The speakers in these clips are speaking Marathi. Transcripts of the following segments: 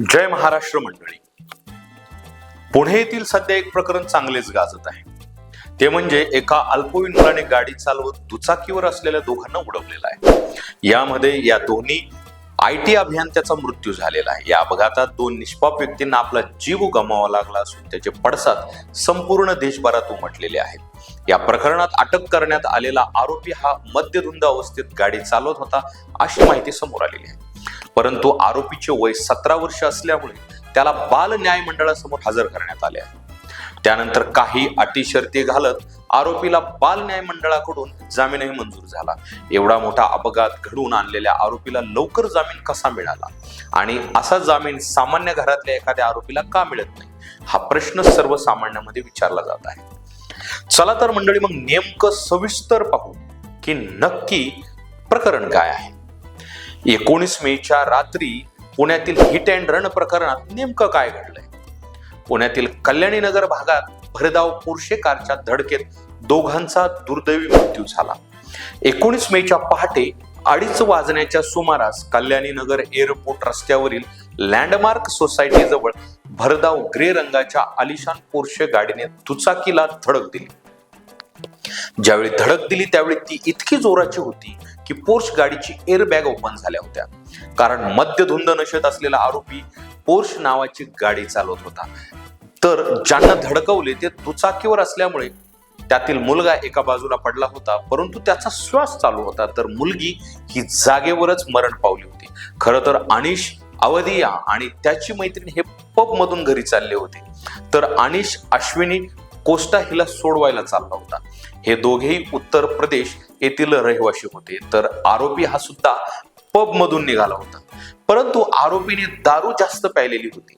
जय महाराष्ट्र मंडळी. पुणे येथील सध्या एक प्रकरण चांगलेच गाजत आहे. ते म्हणजे एका अल्पवयीन मुलाने गाडी चालवत दुचाकीवर असलेल्या दोघांना उडवलेलं आहे. यामध्ये या दोन्ही आय टी अभियंत्याचा मृत्यू झालेला आहे. या अपघातात दोन निष्पाप व्यक्तींना आपला जीव गमावा लागला असून त्याचे पडसाद संपूर्ण देशभरात उमटलेले आहेत. या प्रकरणात अटक करण्यात आलेला आरोपी हा मद्यधुंद अवस्थेत गाडी चालवत होता अशी माहिती समोर आलेली आहे. परंतु आरोपीचे वय सतरा वर्ष असल्यामुळे त्याला बाल न्याय मंडळासमोर हजर करण्यात आले आहे. त्यानंतर काही अटी शर्ती घालत आरोपीला बाल न्याय मंडळाकडून जामीनही मंजूर झाला. एवढा मोठा अपघात घडवून आणलेल्या आरोपीला लवकर जामीन कसा मिळाला? आणि असा जामीन सामान्य घरातल्या एखाद्या आरोपीला का मिळत नाही? हा प्रश्न सर्वसामान्यांमध्ये विचारला जात आहे. चला तर मंडळी मग नेमकं सविस्तर पाहू की नक्की प्रकरण काय आहे. एकोणीस मेच्या रात्री पुण्यातील हिट अँड रन प्रकरणात नेमकं काय घडलंय? पुण्यातील कल्याणी नगर भागात भरधाव पोर्शे कारच्या धडकेत दोघांचा दुर्दैवी मृत्यू झाला. एकोणीस मेच्या पहाटे अडीच वाजण्याच्या सुमारास कल्याणी नगर एअरपोर्ट रस्त्यावरील लँडमार्क सोसायटी जवळ भरधाव ग्रे रंगाच्या आलिशान पोर्शे गाडीने दुचाकीला धडक दिली. ज्यावेळी धडक दिली त्यावेळी ती इतकी जोराची होती की पोर्श गाडीची एअरबॅग ओपन झाल्या होत्या. कारण मद्यधुंद नशेत असलेला आरोपी पोर्श नावाची गाडी चालवत होता. तर ज्यांना धडकवले ते दुचाकीवर असल्यामुळे त्यातील मुलगा एका बाजूला पडला होता परंतु त्याचा श्वास चालू होता. तर मुलगी ही जागेवरच मरण पावली होती. खरं तर अनिश अवधिया आणि त्याची मैत्रीण हे पब मधून घरी चालले होते. तर अनिश अश्विनी कोस्टा हिला सोडवायला चालला होता. हे दोघेही उत्तर प्रदेश येथील रहिवासी होते. तर आरोपी हा सुद्धा पब मधून निघाला होता. परंतु आरोपीने दारू जास्त प्यायलेली होती.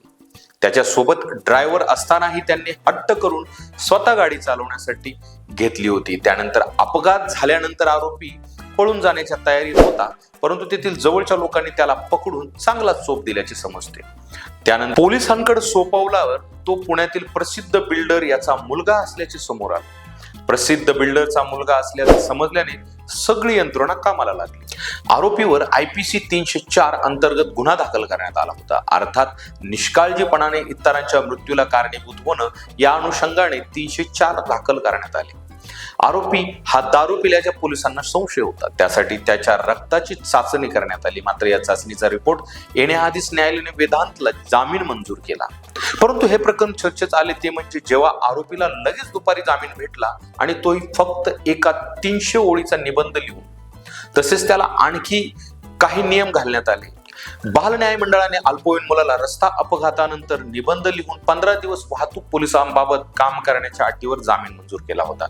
त्याच्या सोबत ड्रायव्हर असतानाही त्यांनी हट्ट करून स्वतः गाडी चालवण्यासाठी घेतली होती. त्यानंतर अपघात झाल्यानंतर आरोपी पळून जाण्याच्या तयारीत होता. परंतु तेथील जवळच्या लोकांनी त्याला पकडून चांगला चोप दिल्याचे समजते. त्यानंतर पोलिसांकडे सोपवल्यावर तो पुण्यातील प्रसिद्ध बिल्डर याचा मुलगा असल्याचे समोर आले. प्रसिद्ध बिल्डरचा मुलगा असल्याचे समजल्याने सगळी यंत्रणा कामाला लागली. आरोपीवर आयपीसी तीनशे चार अंतर्गत गुन्हा दाखल करण्यात आला होता. अर्थात निष्काळजीपणाने इतरांच्या मृत्यूला कारणीभूत होणं या अनुषंगाने तीनशे चार दाखल करण्यात आले. आरोपी हा दारू पिल्याच्या पोलिसांना संशय होता. त्यासाठी त्याच्या रक्ताची चाचणी करण्यात आली. मात्र या चाचणीचा रिपोर्ट येण्याआधीच न्यायालयाने वेदांतला जामीन मंजूर केला. परंतु हे प्रकरण चर्चेत आले ते म्हणजे जेव्हा आरोपीला लगेच दुपारी जामीन भेटला आणि तोही फक्त एका तीनशे ओळीचा निबंध लिहून तसेच त्याला आणखी काही नियम घालण्यात आले. बाल न्याय मंडळाने अल्पवयीन मुलाला रस्ता अपघातानंतर निबंध लिहून पंधरा दिवस वाहतूक पोलिसांबाबत काम करण्याच्या अटीवर जामीन मंजूर केला होता.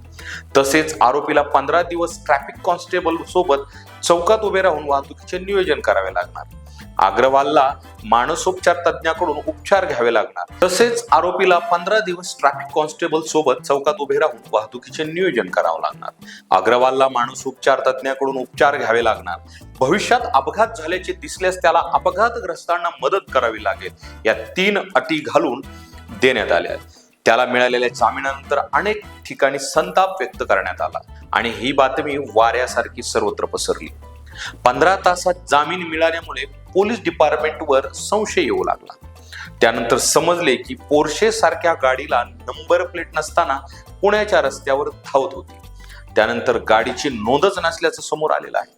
तसेच आरोपीला पंधरा दिवस ट्रॅफिक कॉन्स्टेबल सोबत चौकात उभे राहून वाहतुकीचे नियोजन करावे लागणार. अग्रवालला मानसोपचार तज्ञाकडून उपचार घ्यावे लागणार. तसेच आरोपीला पंधरा दिवस ट्रॅफिक कॉन्स्टेबल सोबत चौकात उभे राहून वाहतुकीचे नियोजन करावं लागणार. अग्रवालला मानसोपचार तज्ञाकडून उपचार घ्यावे लागणार. भविष्यात अपघात झाल्याचे दिसल्यास त्याला अपघातग्रस्तांना मदत करावी लागेल. या तीन अटी घालून देण्यात आल्या त्याला मिळालेल्या जामिनानंतर अनेक ठिकाणी संताप व्यक्त करण्यात आला. आणि ही बातमी वाऱ्यासारखी सर्वत्र पसरली. पंधरा तासात जामीन मिळाल्यामुळे पोलीस डिपार्टमेंटवर संशय येऊ लागला. त्यानंतर समजले की पोर्शे सारख्या गाडीला नंबर प्लेट नसताना पुण्याच्या रस्त्यावर धावत होती. त्यानंतर गाडीची नोंदच नसल्याचं समोर आलेलं आहे.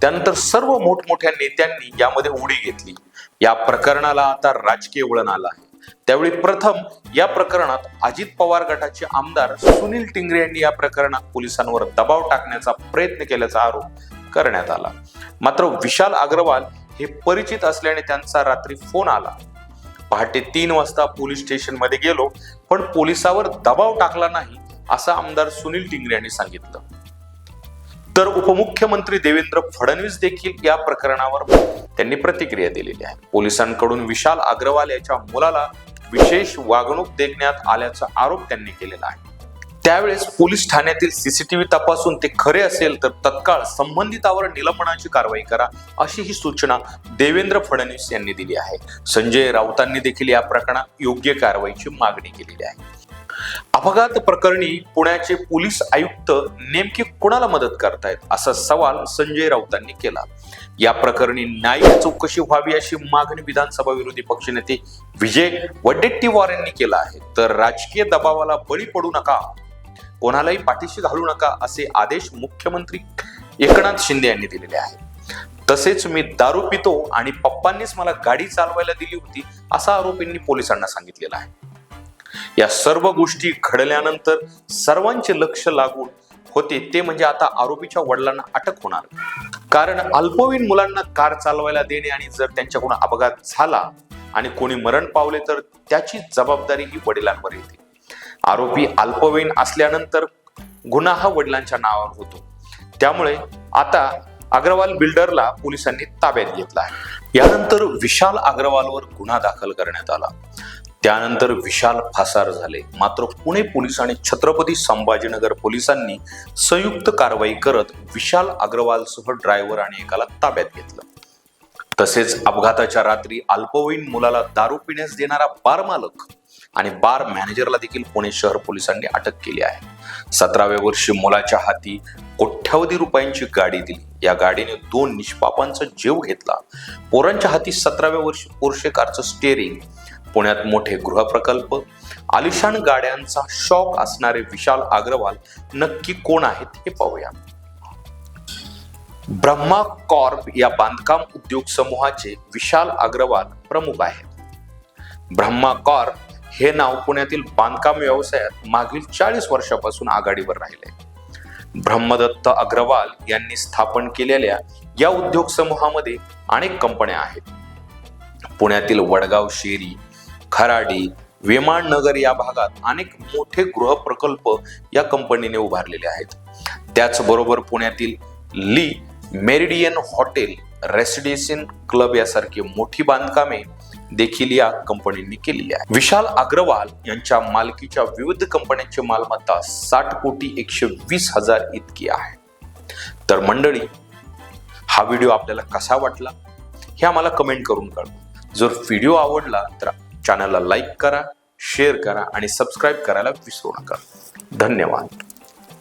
त्यानंतर सर्व मोठमोठ्या नेत्यांनी यामध्ये उडी घेतली. या प्रकरणाला आता राजकीय वळण आलं आहे. त्यावेळी प्रथम या प्रकरणात अजित पवार गटाचे आमदार सुनील टिंगरे यांनी या प्रकरणात पोलिसांवर दबाव टाकण्याचा प्रयत्न केल्याचा आरोप करण्यात आला. मात्र विशाल अग्रवाल हे परिचित असल्याने त्यांचा रात्री फोन आला. पहाटे तीन वाजता पोलीस स्टेशनमध्ये गेलो पण पोलिसावर दबाव टाकला नाही असं आमदार सुनील टिंगरे यांनी सांगितलं. तर उपमुख्यमंत्री देवेंद्र फडणवीस देखील या प्रकरणावर त्यांनी प्रतिक्रिया दिलेली आहे. पोलिसांकडून विशाल अग्रवाल याच्या मुलाला विशेष वागणूक देण्यात आल्याचा आरोप त्यांनी केलेला आहे. त्यावेळेस पोलीस ठाण्यातील सीसीटीव्ही तपासून ते खरे असेल तर तत्काळ संबंधितावर निलंबनाची कारवाई करा अशी ही सूचना देवेंद्र फडणवीस यांनी दिली आहे. संजय राऊतांनी देखील या प्रकरणात योग्य कारवाईची मागणी केलेली आहे. अपघात प्रकरणी पुण्याचे पोलीस आयुक्त नेमके कोणाला मदत करतायत असा सवाल संजय राऊतांनी केला. या प्रकरणी न्यायिक चौकशी व्हावी अशी मागणी विधानसभा विरोधी पक्षनेते विजय वडेट्टीवार यांनी केला आहे. तर राजकीय दबावाला बळी पडू नका. कोणालाही पाठीशी घालू नका असे आदेश मुख्यमंत्री एकनाथ शिंदे यांनी दिलेले आहेत. तसेच मी दारू पितो आणि पप्पांनीच मला गाडी चालवायला दिली होती असा आरोपींनी पोलिसांना सांगितलेला आहे. या सर्व गोष्टी घडल्यानंतर सर्वांचे लक्ष लागून होते ते म्हणजे आता आरोपीच्या वडिलांना अटक होणार. कारण अल्पवयीन मुलांना कार चालवायला देणे आणि जर त्यांच्याकडून अपघात झाला आणि कोणी मरण पावले तर त्याची जबाबदारी ही वडिलांवर येते. आरोपी अल्पवयीन असल्यानंतर गुन्हा हा वडिलांच्या नावावर होतो. त्यामुळे आता अग्रवाल बिल्डरला पोलिसांनी ताब्यात घेतला आहे. यानंतर विशाल अग्रवालवर गुन्हा दाखल करण्यात आला. त्यानंतर विशाल फासार झाले. मात्र पुणे पोलीस आणि छत्रपती संभाजीनगर पोलिसांनी संयुक्त कारवाई करत विशाल अग्रवालसह ड्रायव्हर आणि एकाला ताब्यात घेतलं. तसेच अपघाताच्या रात्री अल्पवयीन मुलाला दारू पिण्यास देणारा बार मालक आणि बार मॅनेजरला देखील पुणे शहर पोलिसांनी अटक केली आहे. सतराव्या वर्षी मुलाच्या हाती कोट्यावधी रुपयांची गाडी दिली. या गाडीने दोन निष्पापांचा जीव घेतला. पोरांच्या हाती सतराव्या वर्षी पोर्शे कारचं स्टेअरिंग पुण्यात मोठे गृहप्रकल्प आलिशान गाड्यांचा शॉक असणारे विशाल अग्रवाल नक्की कोण आहेत हे पाहूया. ब्रह्मा कॉर्प या बांधकाम उद्योग समूहाचे विशाल अग्रवाल प्रमुख आहेत. ब्रह्मा कॉर्प हे नाव पुण्यातील बांधकाम व्यवसायात मागील चाळीस वर्षापासून आघाडीवर राहिले. ब्रह्मदत्त अग्रवाल यांनी स्थापन केलेल्या या उद्योग समूहामध्ये अनेक कंपन्या आहेत. पुण्यातील वडगाव शेरी खराडी विमाननगर या भागात अनेक मोठे गृह प्रकल्प या कंपनीने उभारलेले आहेत. त्याचबरोबर पुण्यातील Le Meridien hotel residential club यासारखी मोठी बांधकामे देखील या कंपनींनी केलेली आहे. विशाल अग्रवाल यांच्या मालकीच्या विविध कंपन्यांची मालमत्ता साठ कोटी एकशे वीस हजार इतकी आहे. तर मंडळी हा व्हिडिओ आपल्याला कसा वाटला हे आम्हाला कमेंट करून कळवा. जर व्हिडिओ आवडला तर चॅनलला लाईक करा शेअर करा आणि सबस्क्राईब करायला विसरू नका. धन्यवाद.